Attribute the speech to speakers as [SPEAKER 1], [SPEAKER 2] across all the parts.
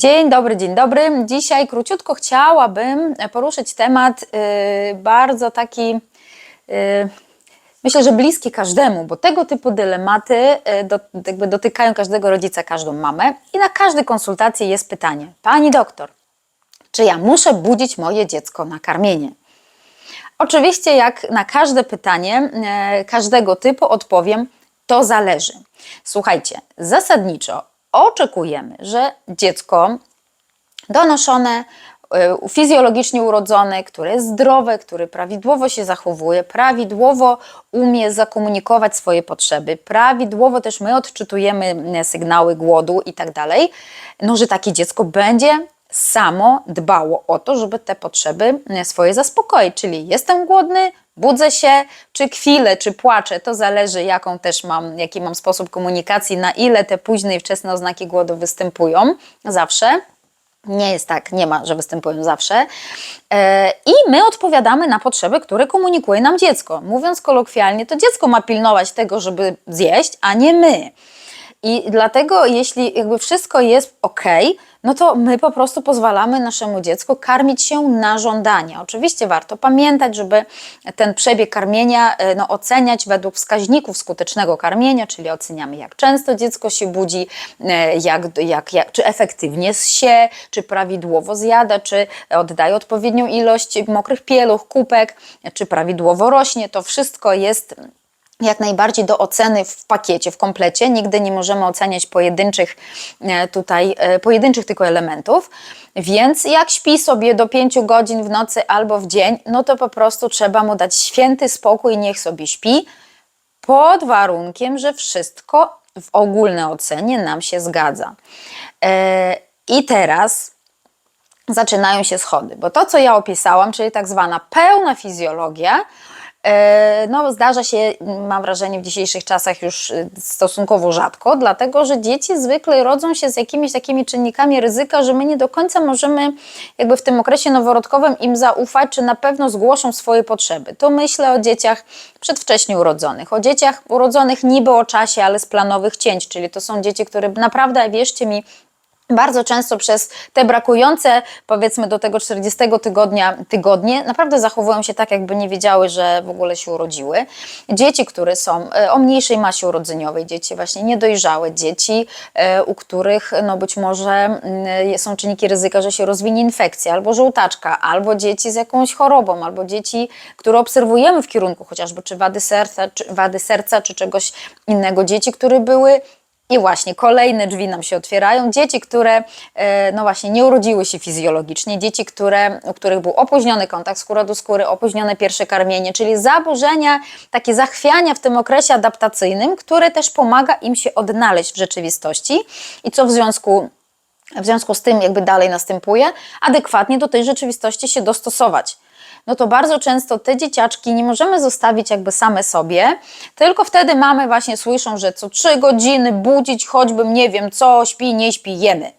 [SPEAKER 1] Dzień dobry, dzień dobry. Dzisiaj króciutko chciałabym poruszyć temat y, bardzo taki, y, myślę, że bliski każdemu, bo tego typu dylematy y, do, jakby dotykają każdego rodzica, każdą mamę i na każdej konsultacji jest pytanie: Pani doktor, czy ja muszę budzić moje dziecko na karmienie? Oczywiście, jak na każde pytanie e, każdego typu odpowiem, to zależy. Słuchajcie, zasadniczo oczekujemy, że dziecko donoszone, e, fizjologicznie urodzone, które jest zdrowe, które prawidłowo się zachowuje, prawidłowo umie zakomunikować swoje potrzeby, prawidłowo też my odczytujemy m, sygnały głodu i tak dalej, no że takie dziecko będzie samo dbało o to, żeby te potrzeby e, swoje zaspokoić, czyli jestem głodny, budzę się, czy kwilę, czy płaczę, to zależy jaką też mam, jaki mam sposób komunikacji, na ile te późne i wczesne oznaki głodu występują zawsze. Nie jest tak, nie ma, że występują zawsze. E, I my odpowiadamy na potrzeby, które komunikuje nam dziecko. Mówiąc kolokwialnie, to dziecko ma pilnować tego, żeby zjeść, a nie my. I dlatego, jeśli jakby wszystko jest ok, no to my po prostu pozwalamy naszemu dziecku karmić się na żądanie. Oczywiście warto pamiętać, żeby ten przebieg karmienia e, no, oceniać według wskaźników skutecznego karmienia, czyli oceniamy, jak często dziecko się budzi, e, jak, jak, jak, czy efektywnie się, czy prawidłowo zjada, czy oddaje odpowiednią ilość mokrych pieluch, kupek, czy prawidłowo rośnie. To wszystko jest jak najbardziej do oceny w pakiecie, w komplecie. Nigdy nie możemy oceniać pojedynczych e, tutaj, e, pojedynczych tylko elementów. Więc jak śpi sobie do 5 godzin w nocy albo w dzień, no to po prostu trzeba mu dać święty spokój, niech sobie śpi, pod warunkiem, że wszystko w ogólnej ocenie nam się zgadza. E, I teraz zaczynają się schody, bo to, co ja opisałam, czyli tak zwana pełna fizjologia, no, zdarza się, mam wrażenie, w dzisiejszych czasach już y, stosunkowo rzadko, dlatego że dzieci zwykle rodzą się z jakimiś takimi czynnikami ryzyka, że my nie do końca możemy jakby w tym okresie noworodkowym im zaufać, czy na pewno zgłoszą swoje potrzeby. To myślę o dzieciach przedwcześnie urodzonych, o dzieciach urodzonych niby o czasie, ale z planowych cięć, czyli to są dzieci, które naprawdę, wierzcie mi, bardzo często przez te brakujące, powiedzmy do tego 40 tygodnia, tygodnie, naprawdę zachowują się tak, jakby nie wiedziały, że w ogóle się urodziły. Dzieci, które są e, o mniejszej masie urodzeniowej, dzieci właśnie niedojrzałe, dzieci, e, u których no być może mm, są czynniki ryzyka, że się rozwinie infekcja, albo żółtaczka, albo dzieci z jakąś chorobą, albo dzieci, które obserwujemy w kierunku chociażby czy wady serca, czy, wady serca, czy czegoś innego. Dzieci, które były i właśnie kolejne drzwi nam się otwierają. Dzieci, które e, no właśnie nie urodziły się fizjologicznie, dzieci, które, u których był opóźniony kontakt skóra do skóry, opóźnione pierwsze karmienie, czyli zaburzenia, takie zachwiania w tym okresie adaptacyjnym, które też pomaga im się odnaleźć w rzeczywistości i co w związku w związku z tym jakby dalej następuje, adekwatnie do tej rzeczywistości się dostosować no to bardzo często te dzieciaczki nie możemy zostawić jakby same sobie, tylko wtedy mamy właśnie słyszą, że co trzy godziny budzić, choćbym nie wiem co, śpi, nie śpi, jemy.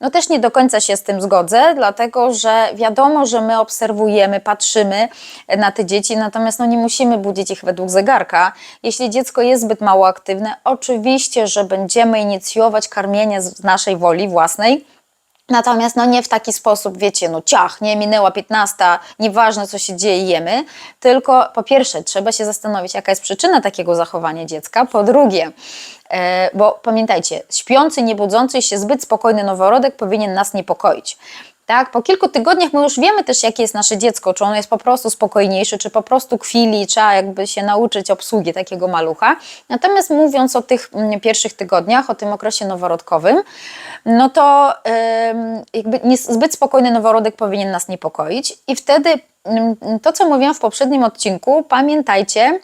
[SPEAKER 1] No też nie do końca się z tym zgodzę, dlatego że wiadomo, że my obserwujemy, patrzymy na te dzieci, natomiast no nie musimy budzić ich według zegarka. Jeśli dziecko jest zbyt mało aktywne, oczywiście, że będziemy inicjować karmienie z naszej woli własnej, Natomiast no nie w taki sposób, wiecie, no ciach, nie minęła 15, nieważne co się dzieje, jemy, tylko po pierwsze trzeba się zastanowić, jaka jest przyczyna takiego zachowania dziecka, po drugie, e, bo pamiętajcie, śpiący, niebudzący się zbyt spokojny noworodek powinien nas niepokoić. Tak? Po kilku tygodniach my już wiemy też, jakie jest nasze dziecko, czy ono jest po prostu spokojniejsze, czy po prostu kwili, trzeba jakby się nauczyć obsługi takiego malucha. Natomiast mówiąc o tych mm, pierwszych tygodniach, o tym okresie noworodkowym, no to jakby zbyt spokojny noworodek powinien nas niepokoić i wtedy mm, to, co mówiłam w poprzednim odcinku, pamiętajcie,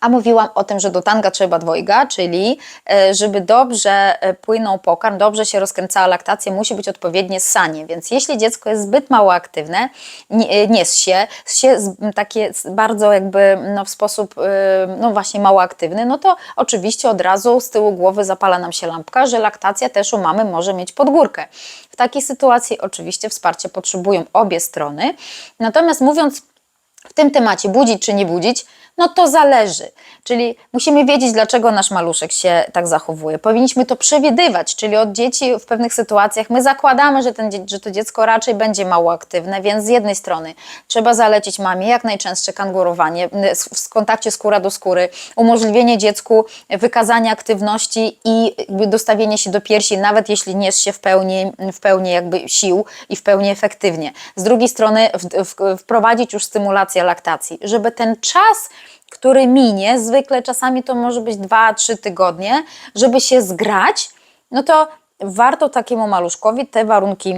[SPEAKER 1] a mówiłam o tym, że do tanga trzeba dwojga, czyli e, żeby dobrze e, płynął pokarm, dobrze się rozkręcała laktacja, musi być odpowiednie ssanie. Więc jeśli dziecko jest zbyt mało aktywne, nie, e, nie się, się takie bardzo jakby no, w sposób no właśnie mało aktywny, no to oczywiście od razu z tyłu głowy zapala nam się lampka, że laktacja też u mamy może mieć podgórkę. W takiej sytuacji oczywiście wsparcie potrzebują obie strony. Natomiast mówiąc w tym temacie budzić czy nie budzić, No to zależy. Czyli musimy wiedzieć, dlaczego nasz maluszek się tak zachowuje. Powinniśmy to przewidywać, czyli od dzieci w pewnych sytuacjach my zakładamy, że, ten, że to dziecko raczej będzie mało aktywne, więc z jednej strony trzeba zalecić mamie jak najczęstsze kangurowanie w kontakcie skóra do skóry, umożliwienie dziecku wykazania aktywności i dostawienie się do piersi, nawet jeśli nie jest się w pełni, w pełni jakby sił i w pełni efektywnie. Z drugiej strony w, w, wprowadzić już stymulację laktacji, żeby ten czas który minie, zwykle czasami to może być 2-3 tygodnie, żeby się zgrać, no to warto takiemu maluszkowi te warunki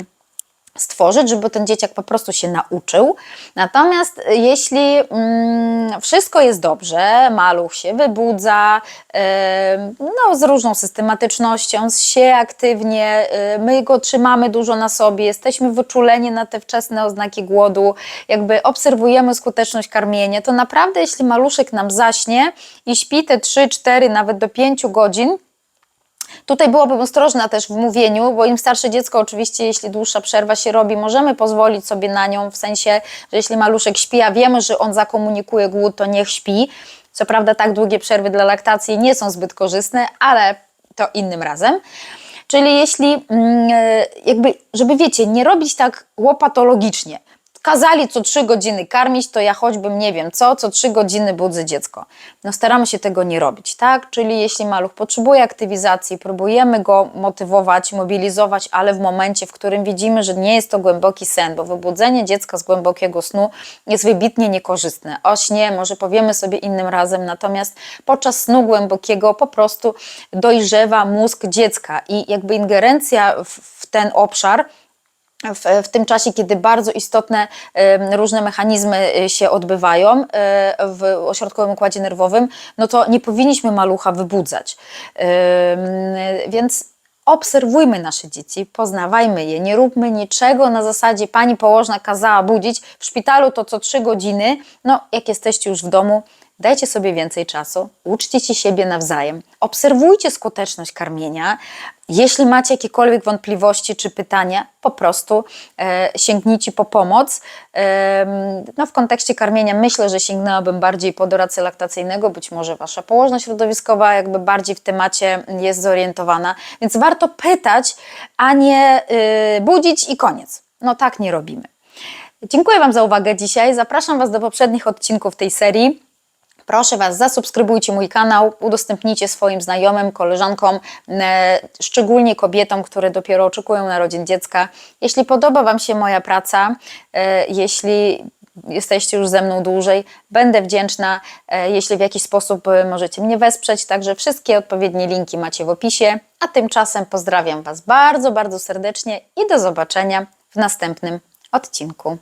[SPEAKER 1] stworzyć, żeby ten dzieciak po prostu się nauczył. Natomiast jeśli mm, wszystko jest dobrze, maluch się wybudza, em, no, z różną systematycznością, się aktywnie, y, my go trzymamy dużo na sobie, jesteśmy wyczuleni na te wczesne oznaki głodu, jakby obserwujemy skuteczność karmienia, to naprawdę jeśli maluszek nam zaśnie i śpi te 3, 4, nawet do 5 godzin, Tutaj byłabym ostrożna też w mówieniu, bo im starsze dziecko, oczywiście, jeśli dłuższa przerwa się robi, możemy pozwolić sobie na nią, w sensie, że jeśli maluszek śpi, a wiemy, że on zakomunikuje głód, to niech śpi. Co prawda, tak długie przerwy dla laktacji nie są zbyt korzystne, ale to innym razem. Czyli jeśli, mm, e, jakby, żeby wiecie, nie robić tak łopatologicznie. Kazali co trzy godziny karmić, to ja choćbym nie wiem co, co trzy godziny budzę dziecko. No staramy się tego nie robić, tak? Czyli jeśli maluch potrzebuje aktywizacji, próbujemy go motywować, mobilizować, ale w momencie, w którym widzimy, że nie jest to głęboki sen, bo wybudzenie dziecka z głębokiego snu jest wybitnie niekorzystne. O śnie może powiemy sobie innym razem, natomiast podczas snu głębokiego po prostu dojrzewa mózg dziecka i jakby ingerencja w, w ten obszar w, w tym czasie, kiedy bardzo istotne em, różne mechanizmy y, się odbywają y, w ośrodkowym układzie nerwowym, no to nie powinniśmy malucha wybudzać. Ym, Więc obserwujmy nasze dzieci, poznawajmy je, nie róbmy niczego na zasadzie pani położna kazała budzić, w szpitalu to co trzy godziny, no jak jesteście już w domu, Dajcie sobie więcej czasu, uczcie się siebie nawzajem, obserwujcie skuteczność karmienia. Jeśli macie jakiekolwiek wątpliwości czy pytania, po prostu e, sięgnijcie po pomoc. Em, no, w kontekście karmienia myślę, że sięgnęłabym bardziej po dorację laktacyjnego, być może wasza położna środowiskowa jakby bardziej w temacie jest zorientowana, więc warto pytać, a nie y, budzić i koniec. No tak nie robimy. Dziękuję Wam za uwagę dzisiaj. Zapraszam Was do poprzednich odcinków tej serii. Proszę Was, zasubskrybujcie mój kanał, udostępnijcie swoim znajomym, koleżankom, e, szczególnie kobietom, które dopiero oczekują narodzin dziecka. Jeśli podoba Wam się moja praca, e, jeśli jesteście już ze mną dłużej, będę wdzięczna, e, jeśli w jakiś sposób możecie mnie wesprzeć. Także wszystkie odpowiednie linki macie w opisie. A tymczasem pozdrawiam Was bardzo, bardzo serdecznie i do zobaczenia w następnym odcinku.